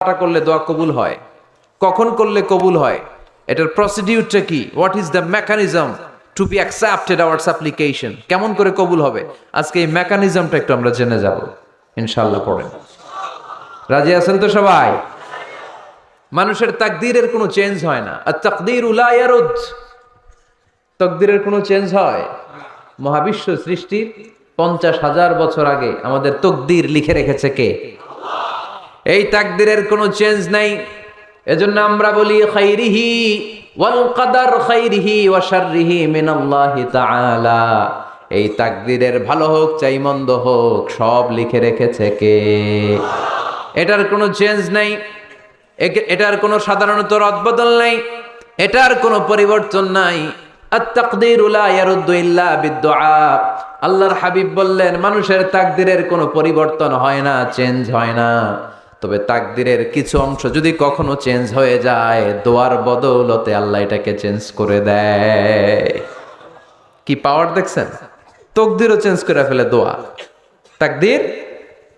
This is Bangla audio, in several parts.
দোয়াটা করলে দোয়া কবুল হয়? কখন করলে কবুল হয়? এটার প্রসিডিউরটা কি? What is the mechanism to be accepted our supplication কেমন করে কবুল হবে? আজকে এই মেকানিজমটা একটু আমরা জেনে যাব। ইনশাল্লাহ পড়েন। রাজি আছেন তো সবাই? মানুষের তাকদীরের কোনো চেঞ্জ হয় না। আর তাকদীর উলায়ারুদ তকদিরের কোনো চেঞ্জ হয়? মহাবিশ্ব সৃষ্টির পঞ্চাশ হাজার বছর আগে আমাদের তকদির লিখে রেখেছে কে? এই তাকদিরের কোনো চেঞ্জ নাই। এজন্য আমরা বলি, খাইরিহি ওয়াল কাদার খাইরিহি ওয়া শাররিহি মিনাল্লাহি তাআলা। এই তাকদিরের ভালো হোক, চাই মন্দ হোক, সব লিখে রেখেছে কে? এটার কোনো চেঞ্জ নাই। এটার কোনো সাধারণত রদবদল নাই। এটার কোনো পরিবর্তন নাই। আল্লাহর হাবিব বললেন, মানুষের তাকদিরের কোনো পরিবর্তন হয় না চেঞ্জ হয় না। তবে তাকদিরের কিছু অংশ যদি কখনো চেঞ্জ হয়ে যায়, দোয়ার বদৌলতে আল্লাহ এটাকে চেঞ্জ করে দেয়। কি পাওয়ার দেখছেন? তকদিরও চেঞ্জ করে ফেলে দোয়া। তাকদির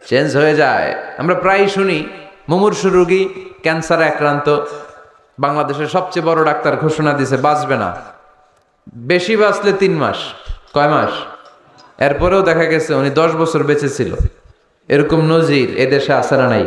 চেঞ্জ হয়ে যায়। আমরা প্রায় শুনি, মুমূর্ষু রোগী, ক্যান্সারে আক্রান্ত, বাংলাদেশের সবচেয়ে বড় ডাক্তার ঘোষণা দিছে বাঁচবে না। বেশি বাঁচলে তিন মাস, কয় মাস? এরপরেও দেখা গেছে উনি দশ বছর বেঁচে ছিল। এরকম নজির এদেশে না নাই?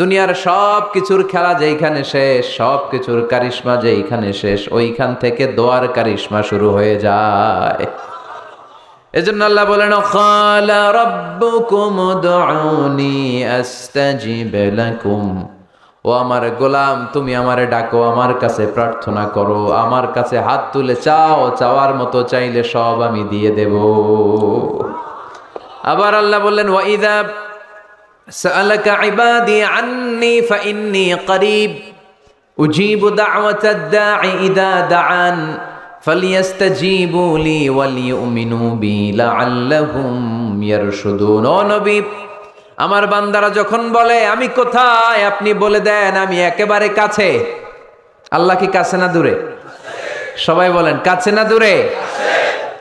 দুনিয়ার সব কিছুর খেলা যেইখানে শেষ সব কিছুর কারিশমা যেইখানে শেষ, ওইখান থেকে দোয়ার কারিশমা শুরু হয়ে যায়। এজন্য আল্লাহ বলেন, খালা রাব্বুকুম উদউনি আস্তাজিব লাকুম। ও আমার গোলাম, তুমি আমারে ডাকো, আমার কাছে প্রার্থনা করো, আমার কাছে হাত তুলে চাও, চাওয়ার মতো চাইলে সব আমি দিয়ে দেব। আবার আল্লাহ বললেন ওয়াইদা سألك عبادي عني فإني قريب أجيب دعوة الداع إذا دعان فليستجيبوا لي وليؤمنوا بي لعلهم يرشدون ও নবী আমার বান্দারা যখন বলে আমি কোথায় আপনি বলে দেন আমি একেবারে কাছে আল্লাহ কি কাছে না দূরে সবাই বলেন কাছে না দূরে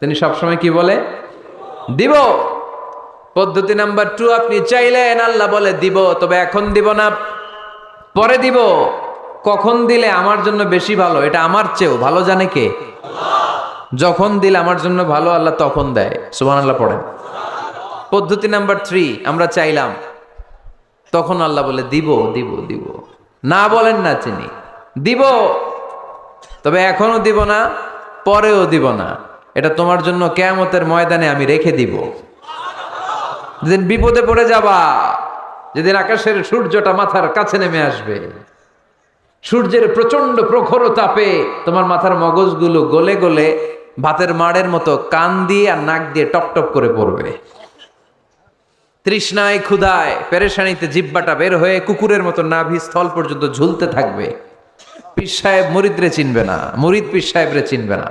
তিনি সবসময় কি বলে? দিব। পদ্ধতি নাম্বার টু আপনি চাইলেন আল্লাহ বলে দিব, তবে এখন দিব না। পরে দিব। কখন দিলে আমার জন্য বেশি ভালো? এটা আমার চেয়েও। ভালো জানে কে? যখন দিলে আমার জন্য ভালো, আল্লাহ তখন দেয়। সুবান আল্লাহ পড়েন। পদ্ধতি নাম্বার থ্রি আমরা চাইলাম। তখন আল্লাহ বলে দিব দিব দিব। না বলেন না তিনি। দিব। তবে এখনও দিব না, পরেও দিব না। এটা তোমার জন্য কেয়ামতের ময়দানে আমি রেখে দিব। যেদিন বিপদে পড়ে যাবা, যেদিন আকাশের সূর্যটা মাথার কাছে নেমে আসবে, সূর্যের প্রচণ্ড প্রখর তাপে তোমার মাথার মগজগুলো গলে গলে ভাতের মাড়ের মতো কান দিয়ে আর নাক দিয়ে টপ টপ করে পড়বে। তৃষ্ণায় ক্ষুধায় পেরেশানিতে জিব্বাটা বের হয়ে কুকুরের মতো নাভি স্থল পর্যন্ত ঝুলতে থাকবে। পীর সাহেব মুরিদরে চিনবে না, মুরিদ পীর সাহেবরে চিনবে না।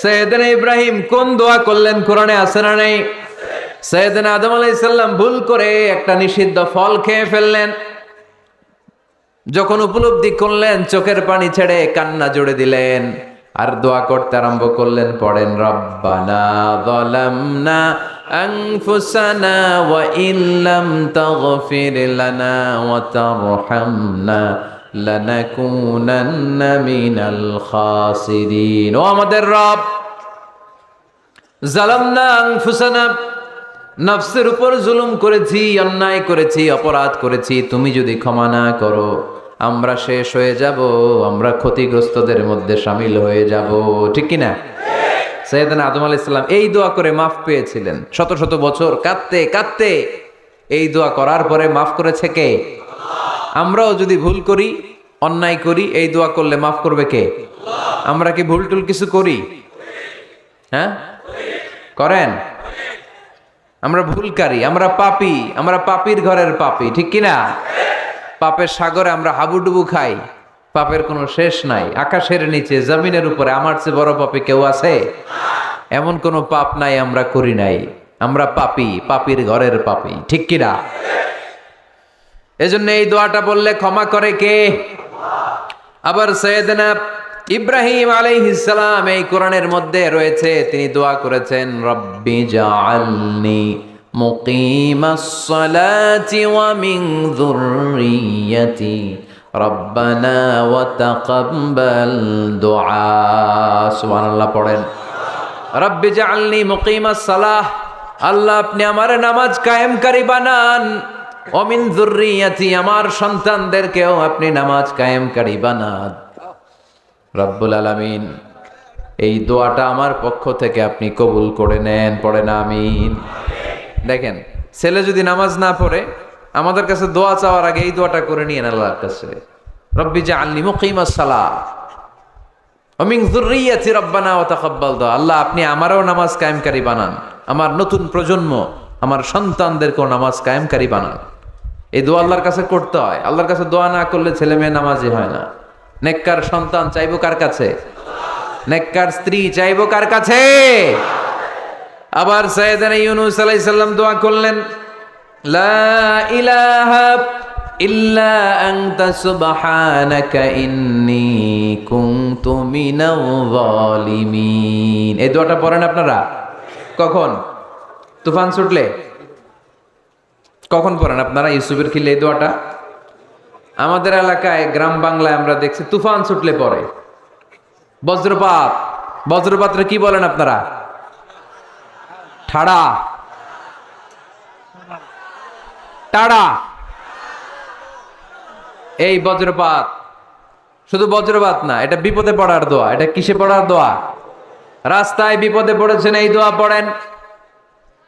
সৈয়দনা ইব্রাহিম কোন দোয়া করলেন? কোরআনে আছে না নাই? সৈয়দনা আদম আলাইসাল্লাম ভুল করে একটা নিষিদ্ধ ফল খেয়ে ফেললেন। যখন উপলব্ধি করলেন, চোখের পানি ছেড়ে কান্না জুড়ে দিলেন আর দোয়া করতে আরম্ভ করলেন, পড়েন, রব্বানা যালামনা আনফুসানা ওয়া ইল্লাম তাগফির লানা ওয়া তারহামনা ও আমাদের জুলুম করেছি, অন্যায় করেছি, অপরাধ করেছি, তুমি যদি ক্ষমা না করো, আমরা শেষ হয়ে যাব, আমরা ক্ষতিগ্রস্তদের মধ্যে সামিল হয়ে যাব। ঠিক কিনা? সৈয়দান আদম আলাহ ইসলাম এই দোয়া করে মাফ পেয়েছিলেন। শত শত বছর কাঁদতে কাঁদতে এই দোয়া করার পরে মাফ করেছে কে? আমরাও যদি ভুল করি, অন্যায় করি, এই দোয়া করলে মাফ করবে কে? আমরা কি ভুল টুল কিছু করি? হ্যাঁ? করেন? আমরা ভুলকারী, আমরা পাপি, আমরা পাপির ঘরের পাপি, ঠিক কিনা পাপের সাগরে আমরা হাবুডুবু খাই, পাপের কোনো শেষ নাই, আকাশের নিচে, জমিনের উপরে, আমার চেয়ে বড় পাপি কেউ আছে? এমন কোনো পাপ নাই, আমরা করি নাই, আমরা পাপি, পাপির ঘরের পাপি, ঠিক কিনা এজন্য এই দোয়াটা বললে ক্ষমা করে কে? আবার সৈয়দনা ইব্রাহিম আলাইহিসসালাম এই কোরআনের মধ্যে রয়েছে, তিনি দোয়া করেছেন, রব্বি জাআলনি মুকিমাস সালাতি ওয়া মিন যুররিয়াতি, রব্বানা ওয়া তাকাব্বাল দুআ। সুবহানাল্লাহ পড়েন। রব্বি জাআলনি মুকিমাস সালাহ আল্লাহ আপনি আমার নামাজ কায়েমকারী বানান। অমিন যুররিয়াতি আমার সন্তানদেরকেও আপনি নামাজ কায়েমকারী বানান। রব্বুল আলামিন, এই দোয়াটা আমার পক্ষ থেকে আপনি কবুল করে নেন, পড়েন, আমিন। দেখেন, ছেলে যদি নামাজ না পড়ে, আমাদের কাছে দোয়া চাওয়ার আগে এই দোয়াটা করে নিয়েন আল্লাহর কাছে। রব্বি জা আল্লি মুকিমাস সালাহ অমিন যুররিয়াতি রব্বানা ওয়া তাকাব্বাল দোয়া। আল্লাহ, আপনি আমারও নামাজ কায়েমকারী বানান। আমার নতুন প্রজন্ম, আমার সন্তানদেরকেও নামাজ কায়েমকারী বানান। এই দোয়া আল্লাহর কাছে করতে হয়। আল্লাহর কাছে দোয়া না করলে ছেলে মেয়ে নামাজি হয় না। নেককার সন্তান চাইব কার কাছে? নেককার স্ত্রী চাইব কার কাছে? আবার সৈয়দানা ইউনুস আলাইহিস সালাম দোয়া করলেন, লা ইলাহা ইল্লা আনতা সুবহানাকা ইন্নী কুনতু মিনাল জালিমিন এই দোয়াটা পড়েন আপনারা? কখন? তুফান ছুটলে? কখন পড়েন? আপনারা ইউসুফের খিলে এই দোয়াটা? আমাদের এলাকায় গ্রাম বাংলায় আমরা দেখছি, তুফান ছুটলে পড়ে। বজ্রপাত। বজ্রপাতরে কি বলেন আপনারা? ঠাড়া। টাড়া। এই বজ্রপাত। শুধু বজ্রপাত না, এটা বিপদে পড়ার দোয়া। এটা কিসে পড়ার দোয়া? রাস্তায় বিপদে পড়েছেন, এই দোয়া পড়েন।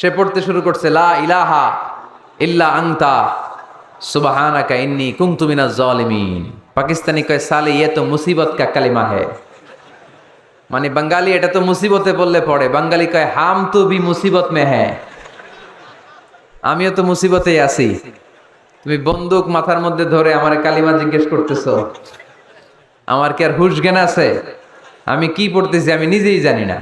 সে পড়তে শুরু করছে, লা ইলাহা ইল্লা আংতা সুবাহানাকা ইন্নি কুনতু মিনাজ জালিমিন। পাকিস্তানি কয়, সালে ইয়ে তো মুসিবত কা কালিমা হে। মানে বাঙালি এটা তো মুসিবতে বললে পড়ে, বাঙালি কয়, হাম তো বি মুসিবত মে হ্যাঁ। আমিও তো মুসিবতেই আছি। তুমি বন্দুক মাথার মধ্যে ধরে আমার কালিমা জিজ্ঞেস করতেছো, আমার কি আর হুশ জ্ঞান আছে? আমি কি পড়তেছি আমি নিজেই জানি না।